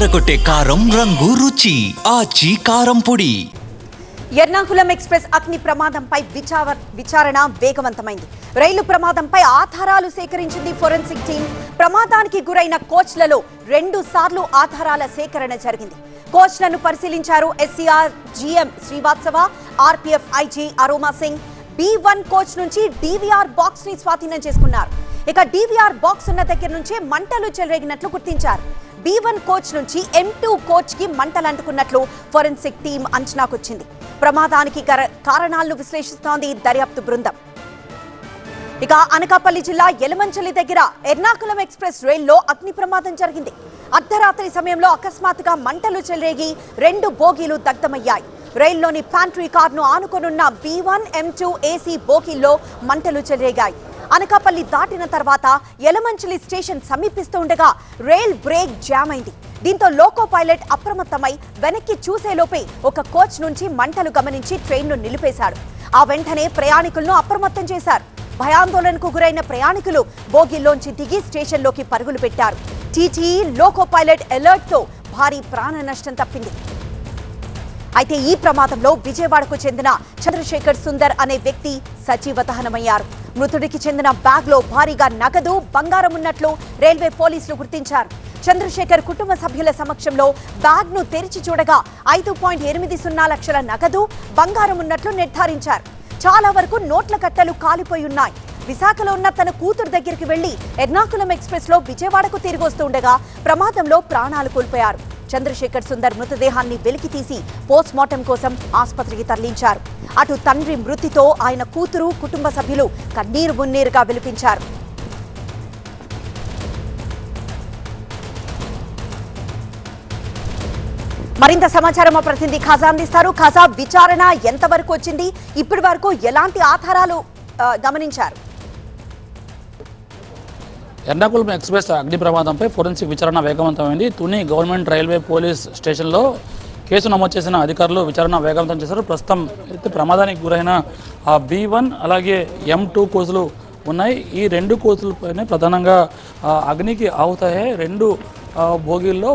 అదరగొట్టే కారం రంగు రుచి ఆచి కారం పొడి. ఎర్నాకుళం ఎక్స్ప్రెస్ అగ్ని ప్రమాదంపై విచార విచారణ వేగవంతమైంది. రైలు ప్రమాదంపై ఆధారాలు సేకరించింది ఫోరెన్సిక్ టీం. ప్రమాదానికి గురైన కోచ్లలో రెండు సార్లు ఆధారాల సేకరణ జరిగింది. కోచ్లను పరిశీలించారు SCR GM Srivatsava RPF IG Aroma Singh. B one coach నుంచి డీవీఆర్ బాక్స్ని స్వాధీనం చేసుకున్నారు. ఇక డీవీఆర్ బాక్స్ ఉన్న దగ్గర నుంచే మంటలు చెలరేగినట్లు గుర్తించారు. బి వన్ కోచ్ నుంచి ఎం టూ కోచ్కి మంటలు అంటుకున్నట్లు ఫోరెన్సిక్ టీం అంచనాకొచ్చింది. ప్రమాదానికి కారణాలను విశ్లేషిస్తోంది దర్యాప్తు బృందం. ఇక అనకాపల్లి జిల్లా ఎలమంచలి దగ్గర ఎర్నాకుళం ఎక్స్ప్రెస్ రైల్లో అగ్ని ప్రమాదం జరిగింది. అర్ధరాత్రి సమయంలో అకస్మాత్తుగా మంటలు చెలరేగి రెండు బోగీలు దగ్ధమయ్యాయి. రైల్లోని ప్యాంట్రీ కార్ను ఆనుకొనున్న B one M two AC బోగీల్లో మంటలు చెలరేగాయి. అనకాపల్లి దాటిన తర్వాత యలమంచిలి స్టేషన్ సమీపిస్తుండగా రైల్ బ్రేక్ జామ్ అయింది. దీంతో లోకో పైలట్ అప్రమత్తమై వెనక్కి చూసేలోపే ఒక కోచ్ నుంచి మంటలు గమనించి ట్రైన్ను నిలిపేశాడు. ఆ వెంటనే ప్రయాణికులను అప్రమత్తం చేశారు. భయాందోళనకు గురైన ప్రయాణికులు బోగిల్లోంచి దిగి స్టేషన్లోకి పరుగులు పెట్టారు. టీటీ లోకో పైలట్ ఎలర్ట్తో భారీ ప్రాణ నష్టం తప్పింది. అయితే ఈ ప్రమాదంలో విజయవాడకు చెందిన చంద్రశేఖర్ సుందర్ అనే వ్యక్తి సజీవ దహనమయ్యారు మృతుడికి చెందిన బ్యాగ్లో భారీగా నగదు బంగారం ఉన్నట్లు రైల్వే పోలీసులు గుర్తించారు. చంద్రశేఖర్ కుటుంబ సభ్యుల సమక్షంలో బ్యాగ్ను తెరిచి చూడగా ఐదు పాయింట్ ఎనిమిది సున్నా లక్షల నగదు బంగారం ఉన్నట్లు నిర్ధారించారు. చాలా వరకు నోట్ల కట్టలు కాలిపోయి ఉన్నాయి. విశాఖలో ఉన్న తన కూతురు దగ్గరికి వెళ్ళి ఎర్నాకుళం ఎక్స్ప్రెస్లో విజయవాడకు తిరిగి వస్తుండగా ప్రమాదంలో ప్రాణాలు కోల్పోయారు. చంద్రశేఖర్ సుందర్ మృతదేహాన్ని వెలికి తీసి కోసం ఆసుపత్రికి తరలించారు. అటు తండ్రి మృతితో ఆయన కూతురు కుటుంబ సభ్యులు కన్నీరు మున్నీరుగా విలిపించారు. మరింత సమాచారం మా ప్రతినిధి ఖాజా అందిస్తారు. ఖాజా విచారణ ఎంతవరకు వచ్చింది? ఇప్పటి వరకు ఎలాంటి ఆధారాలు గమనించారు? ఎర్నాకుళం ఎక్స్ప్రెస్ అగ్ని ప్రమాదంపై ఫోరెన్సిక్ విచారణ వేగవంతమైంది. తుని గవర్నమెంట్ రైల్వే పోలీస్ స్టేషన్లో కేసు నమోదు చేసిన అధికారులు విచారణ వేగవంతం చేశారు. ప్రస్తుతం అయితే ప్రమాదానికి గురైన ఆ బి వన్ అలాగే ఎం టూ కోసులు ఉన్నాయి. ఈ రెండు కోసులపైనే ప్రధానంగా అగ్నికి ఆవుతాయి రెండు బోగీల్లో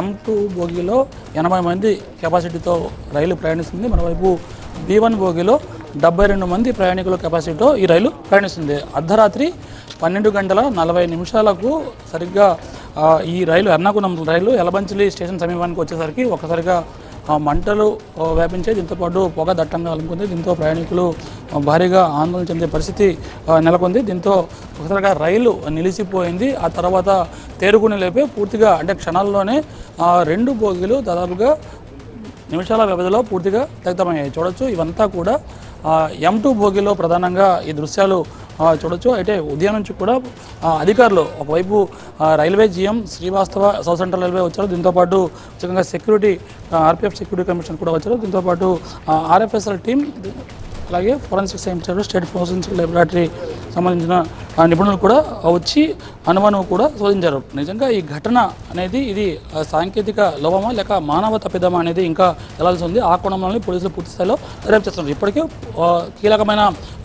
ఎం టూ బోగీలో ఎనభై మంది కెపాసిటీతో రైలు ప్రయాణిస్తుంది. మరోవైపు బి వన్ బోగీలో డెబ్బై రెండు మంది ప్రయాణికుల కెపాసిటీతో ఈ రైలు ప్రయాణిస్తుంది. అర్ధరాత్రి పన్నెండు గంటల నలభై నిమిషాలకు సరిగ్గా ఈ రైలు ఎర్నాకుళం రైలు ఎలబంచిలి స్టేషన్ సమీపానికి వచ్చేసరికి ఒక్కసారిగా మంటలు వ్యాపించే దీంతోపాటు పొగ దట్టంగా అలుముకుంది. దీంతో ప్రయాణికులు భారీగా ఆందోళన చెందే పరిస్థితి నెలకొంది. దీంతో ఒకసారిగా రైలు నిలిచిపోయింది. ఆ తర్వాత తేరుకుని లేపే పూర్తిగా అంటే క్షణాల్లోనే రెండు బోగీలు దాదాపుగా నిమిషాల వ్యవధిలో పూర్తిగా దగ్ధమయ్యాయి. చూడొచ్చు ఇవంతా కూడా ఎం టూ భోగిలో ప్రధానంగా ఈ దృశ్యాలు చూడొచ్చు. అయితే ఉదయం నుంచి కూడా అధికారులు ఒకవైపు railway GM Srivastava south central railway వచ్చారు. దీంతోపాటు ముఖ్యంగా సెక్యూరిటీ ఆర్పిఎఫ్ సెక్యూరిటీ కమిషన్ కూడా వచ్చారు. దీంతోపాటు ఆర్ఎఫ్ఎస్ఎల్ టీం అలాగే forensic science state forensic laboratory సంబంధించిన నిపుణులు కూడా వచ్చి అనుమానం కూడా శోధించారు. నిజంగా ఈ ఘటన అనేది ఇది సాంకేతిక లోపమా లేక మానవ తప్పిదమా అనేది ఇంకా వెళ్ళాల్సి ఉంది. ఆ కోణంలోనే పోలీసులు పూర్తి స్థాయిలో దర్యాప్తు చేస్తున్నారు. ఇప్పటికే కీలకమైన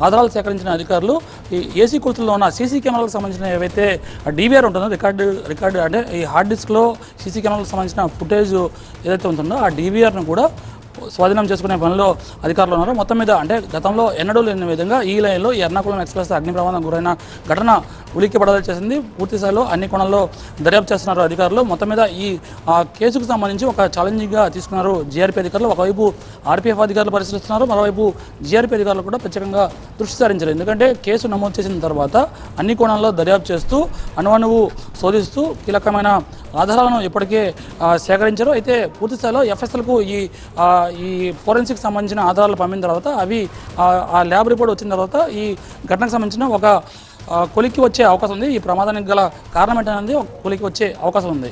ఆధారాలు సేకరించిన అధికారులు ఈ ఏసీ కుర్తుల్లో ఉన్న సీసీ కెమెరాలకు సంబంధించిన ఏవైతే డీవీఆర్ ఉంటుందో రికార్డు రికార్డు అంటే ఈ హార్డ్ డిస్క్లో సీసీ కెమెరాలకు సంబంధించిన ఫుటేజ్ ఏదైతే ఉంటుందో ఆ డీవీఆర్ను కూడా స్వాధీనం చేసుకునే పనిలో అధికారులు ఉన్నారు. మొత్తం మీద అంటే గతంలో ఎన్నడూ లేని విధంగా ఈ లైన్లో ఈ ఎర్నాకుళం ఎక్స్ప్రెస్ అగ్ని ప్రమాదం గురైన ఘటన ఉలిక్కి పడదలు చేసింది. పూర్తిస్థాయిలో అన్ని కోణాల్లో దర్యాప్తు చేస్తున్నారు అధికారులు. మొత్తం మీద ఈ ఆ, కేసుకు సంబంధించి ఒక ఛాలెంజింగ్గా తీసుకున్నారు జీఆర్పీ అధికారులు. ఒకవైపు ఆర్పీఎఫ్ అధికారులు పరిశీలిస్తున్నారు. మరోవైపు జీఆర్పీ అధికారులు కూడా ప్రత్యేకంగా దృష్టి సారించారు ఎందుకంటే కేసు నమోదు చేసిన తర్వాత అన్ని కోణాల్లో దర్యాప్తు చేస్తూ అణువణువు శోధిస్తూ కీలకమైన ఆధారాలను ఇప్పటికే సేకరించారు. అయితే పూర్తిస్థాయిలో ఎఫ్ఎస్ఎల్కు ఈ ఈ ఫోరెన్సిక్ సంబంధించిన ఆధారాలు పంపిన తర్వాత అవి ఆ, ల్యాబ్ రిపోర్ట్ వచ్చిన తర్వాత ఈ ఘటనకు సంబంధించిన ఒక కొలికి కొలిక్కి వచ్చే అవకాశం ఉంది. ఈ ప్రమాదానికి గల కారణం ఏంటనేది ఒక కొలిక్కి వచ్చే అవకాశం ఉంది.